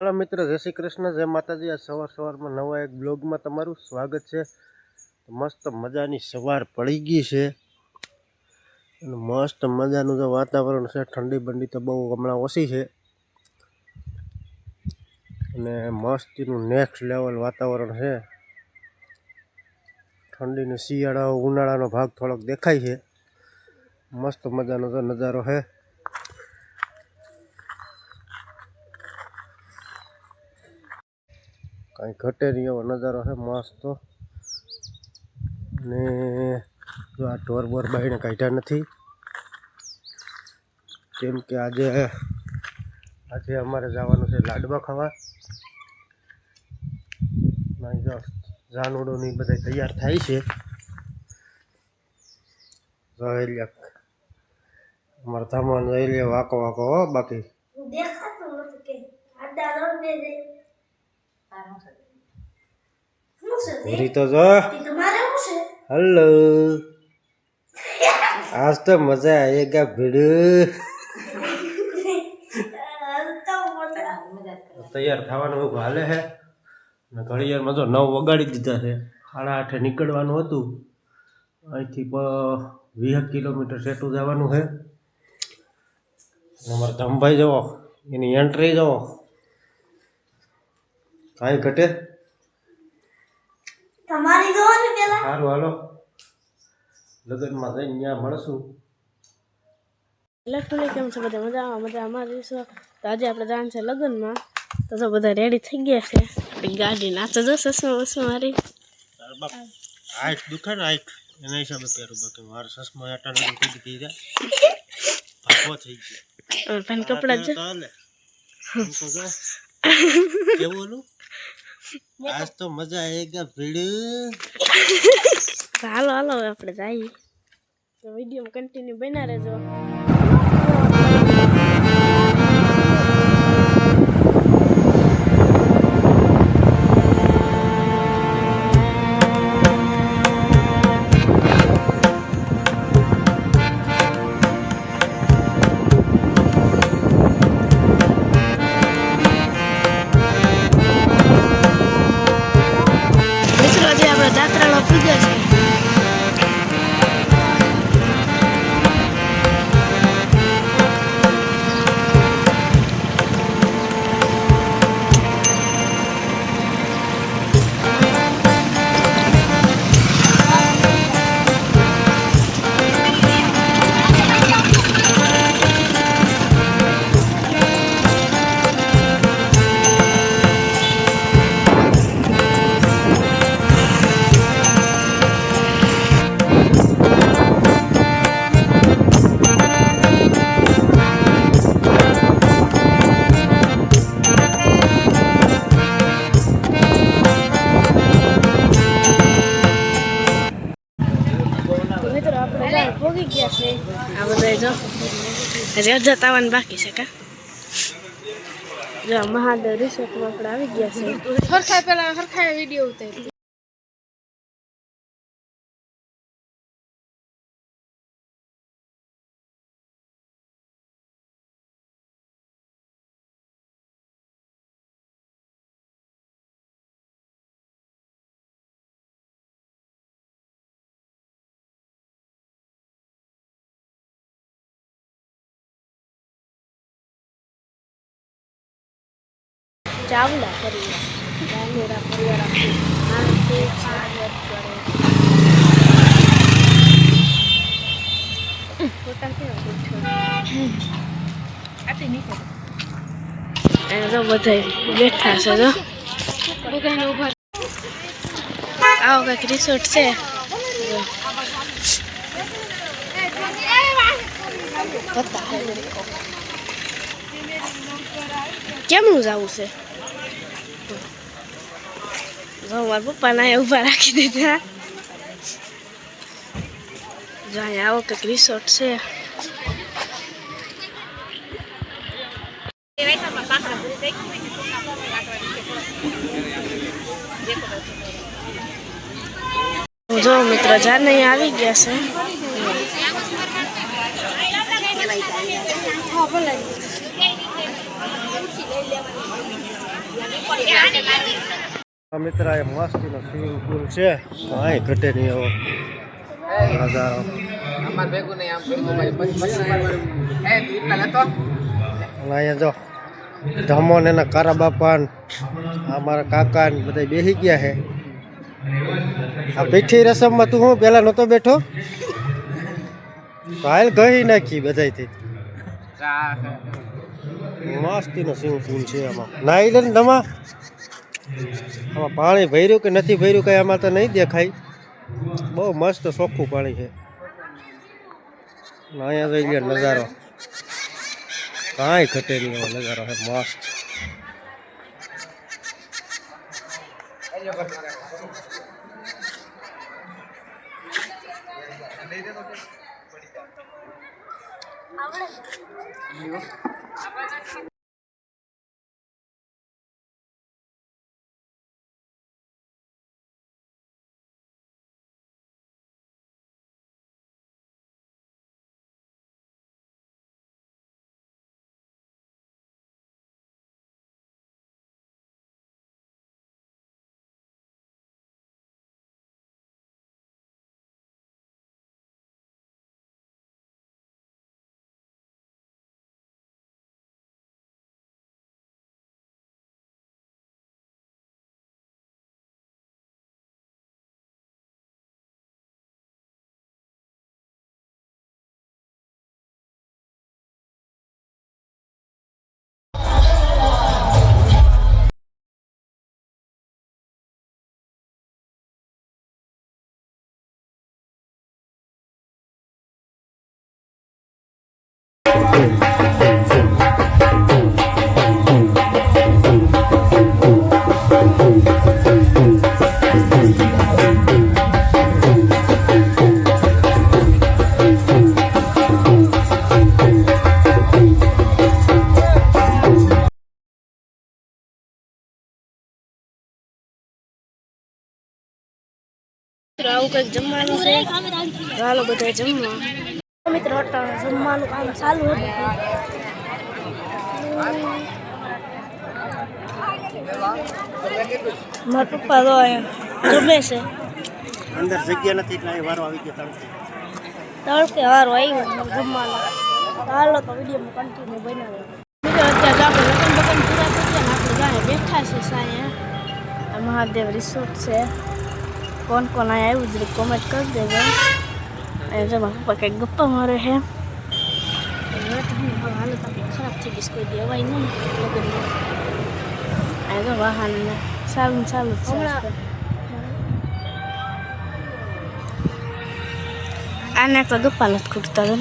Hello મિત્રો, જય શ્રી કૃષ્ણ, જય માતાજી. આ સવાર સવારમાં નવા એક બ્લોગમાં તમારું સ્વાગત છે. મસ્ત મજાની સવાર પડી ગઈ છે. અને મસ્ત મજાનું જે વાતાવરણ છે. ઠંડી બંડી તો બહુ હમણાં ઓછી છે. અને મસ્તીનું નેક્સ્ટ લેવલ વાતાવરણ છે. ઠંડીનો શિયાળો ઉનાળાનો ભાગ થોડોક દેખાય છે. મસ્ત મજાનો તો નજારો છે. કાંઈ ઘટેરી એવો નજારો છે, મસ્ત. ને જો આ ઢોર બોર બાઈને કાઢ્યા નથી. કેમ કે આજે આજે અમારે જવાનું છે લાડવા ખાવા. જો જાનુડો ને બધા તૈયાર થાય છે. રહેલિયા અમારા ધામણ રહેલિયા વાકો વાકો બાકી. દેખાતું નથી કે આડા રોડ બે જઈ શું છે તે? પૂરી તો જો. હલો. આજ તો મજા આયેગા ભીડ. તો તૈયાર થવાનું એવું હાલે છે ને ઘડિયાળમાં જો નવ વગાડી દીધા છે. સાડા આઠે નીકળવાનું હતું. અહીંથી વીસ કિલોમીટર સેટું જવાનું છે. અમારા ધમભાઈ જવો એની એન્ટ્રી જવો કાંઈ ઘટે. તમારી જોવાની પેલા. સારું હાલો. લગનમાં જઈને ત્યાં મળશું. ઇલેક્ટ્રોનિક કેમ છે બધા? મજામાં? મજામાં રહીશું તો આજે આપણે જવાનું છે લગ્નમાં. તો તો બધા રેડી થઈ ગયા છે. આપણી ગાડી નાચો જો સસમા વસમાં મારી. આંખ દુખે ને આંખ? એના હિસાબે પહેરું બાકી. મારે સસમાં નથી કીધી થઈ જાય ભાગો થઈ ગયો. ભાઈને કપડાં જો જો કેવું ઓલું? આજ તો મજા આવેગા ભીડ. હાલો હાલો આપણે જઈએ. તો વિડીયોમાં કન્ટિન્યુ બના રહેજો. મિત્રો આપણે પહોંચી ગયા છે આ બધા જો. હજી અડધા તાવાનું બાકી છે કા? જો મહાદેવ રિસોર્ટમાં આપણે આવી ગયા છે હરખાય પેલા હરખાય વીડિયો ઉતારી ચાવલા કરી ગાંધીરા પરિવાર સ્વાગત કરે ફોટા કેવા પૂછો એને તો બધા બેઠા છે જો આવો કંઈક રિસોર્ટ છે કેમનું જવું છે જો મારા પપ્પાને અહીંયા ઊભા રાખી દીધા જો અહીંયા આવો કંઈક રિસોર્ટ છે જો મિત્રો જાને અહીંયા આવી ગયા છે હા ભલે આ મિત્ર એ મસ્તીનો સ્વિમિંગ પુલ છે અહીં ઘટે નહીં એવો નજારો અને અહીંયા જો ધમો ને એના કારા બાપા ને અમારા કાકા ને બધા બેસી ગયા છે આ પીઠી રસમમાં તું હું પેલા નહોતો બેઠો તો હાલ ગઈ નાખી બધાયથી મસ્તીનો સ્વિમિંગ પુલ છે આમાં નાઈ લે ને ધમા આમાં પાણી ભર્યું કે નથી ભર્યું કઈ આમાં તો નહીં દેખાય. બહુ મસ્ત ચોખ્ખું પાણી છે. અહીંયા જોઈ લે નજારો. કાંઈ ઘટે નહીં નજારો છે, મસ્ત. મિત્રો આવું કંઈક જમવાનું છે. ચાલો બધા જમવા. મિત્રો જમવાનું કામ ચાલુ હતું. મારા પપ્પા તો અહીંયા જમે છે. અંદર જગ્યા નથી એટલે અહીં વારો આવી ગયો તણથી તડકે વારો આવ્યો જમવાનો. ચાલો તો વિડીયોમાં કન્ટિન્યુ બનાવો. અત્યારે આપણે લગ્ન બગન પૂરા થઈ ગયા આપણે ગાને બેઠા છે સાયા આ મહાદેવ રિસોર્ટ છે. કોણ કોણ અહીંયા આવ્યું જરી કોમેન્ટ કરી દેજો અને જો મારા પપ્પા કંઈક ગપ્પા મારે છે હું હાલત આપણી ખરાબ થઈ ગઈ કોઈ દેવાય નહીં લગ્નમાં આ તો વાહન સારું સારું આને તો ગપ્પા નથી ખૂટતા તને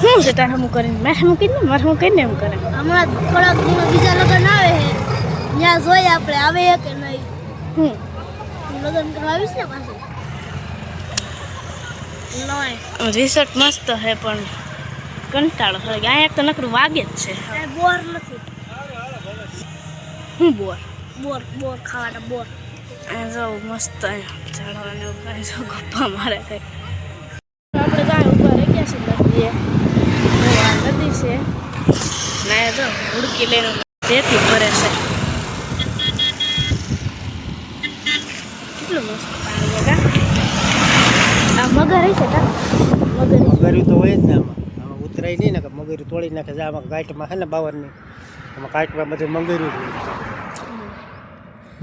શું છે તારે હું કરીને મેં હું કરીને મારે હું કહીને એમ કરે હમણાં થોડાક બીજા લગ્ન આવે છે ત્યાં જોઈએ આપણે આવે કે હું લગ્ન કરવા ને પાછું રિસોર્ટ મસ્ત હે પણ કંટાળો થાય. અહીંયા એક તો નકરું વાગે જ છે. કાંઈ બોર નથી. હું બોર? બોર બોર ખાવાના બોર. જો મસ્ત ઝાડવાને એવું જો ગપ્પા મારે છે. આપણે કાંઈ ઊભા રહી ગયા છે નદીએ નદી છે. ને જો ઉડકી લઈને રેતી ભરે છે. કેટલું મસ્ત પાણી છે આ મગર હશે મગર મગર્યું તો હોય જ ને આમાં. આમાં ઉતરાય નહીં ને મગર્યું તોડી નાખે છે. આમાં ગાંઠમાં છે ને બાવરની આમાં કાંઠમાં બધું મગર્યું છે.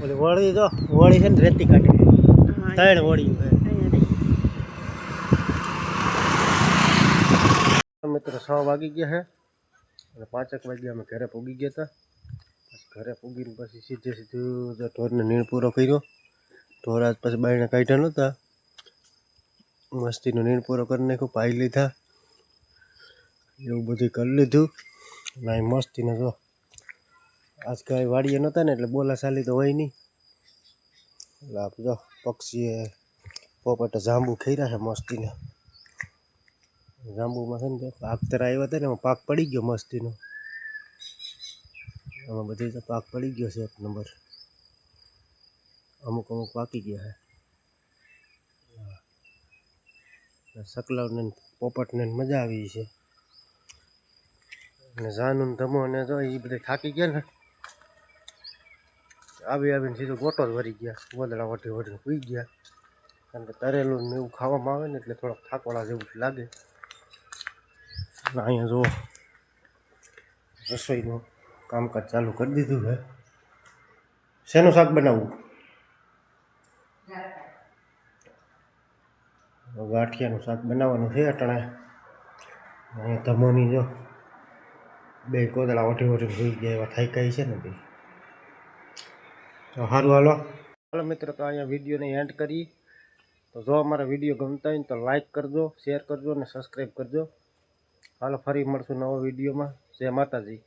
ઓલી વળી તો વળી છે ને રેતી કાઢી હા, ત્રણ વળી મિત્રો છ વાગી ગયા છે. અને પાંચેક વાગ્યા અમે ઘરે પૂગી ગયા હતા. ઘરે પૂગીને પછી સીધે સીધું ઢોરને નીણ પૂરો કર્યો. ઢોર આજ પછી બાયણે કાઢ્યા નહોતા. મસ્તીનો નીણ પૂરો કરી નાખ્યો, પાઈ લીધા. એવું બધું કરી લીધું. અને મસ્તી ન જો આજ કાંઈ વાડીએ નહોતા ને એટલે બોલા ચાલી તો હોય નહીં. એટલે આપ જો પક્ષીએ પોપટા જાંબુ ખઈરા છે મસ્તીને. જાંબુમાં છે ને જો આગતરા આવ્યા હતા ને એમાં પાક પડી ગયો મસ્તીનો. એમાં બધી પાક પડી ગયો છે એક નંબર. અમુક અમુક પાકી ગયા છે સકલાવને પોપટને મજા આવી છે. અને જાનું ધમો ને જો એ બધા થાકી ગયા ને. આવી આવીને સીધો ગોટો જ વરી ગયા, ગોદડા વટી વટીને સૂઈ ગયા. કારણ કે તરેલું ને એવું ખાવામાં આવે ને એટલે થોડોક થાકવાળા જેવું લાગે. અહીંયા જુઓ, રસોઈનું કામકાજ ચાલુ કરી દીધું છે શેનું શાક બનાવવું? ગાંઠિયાનું શાક બનાવવાનું છે અટાણે. અને ધમોની જો. બે કોદળા ઓઠી ઓઠી હોઈ ગયા એવા થઈ ગઈ છે ને તે સારું હાલો. હાલો મિત્રો, તો અહીંયા વિડીયોને એન્ડ કરી. તો જો અમારા વીડિયો ગમતા હોય તો લાઈક કરજો શેર કરજો અને સબસ્ક્રાઈબ કરજો. હાલો, ફરી મળશું નવા વિડીયોમાં. જય માતાજી.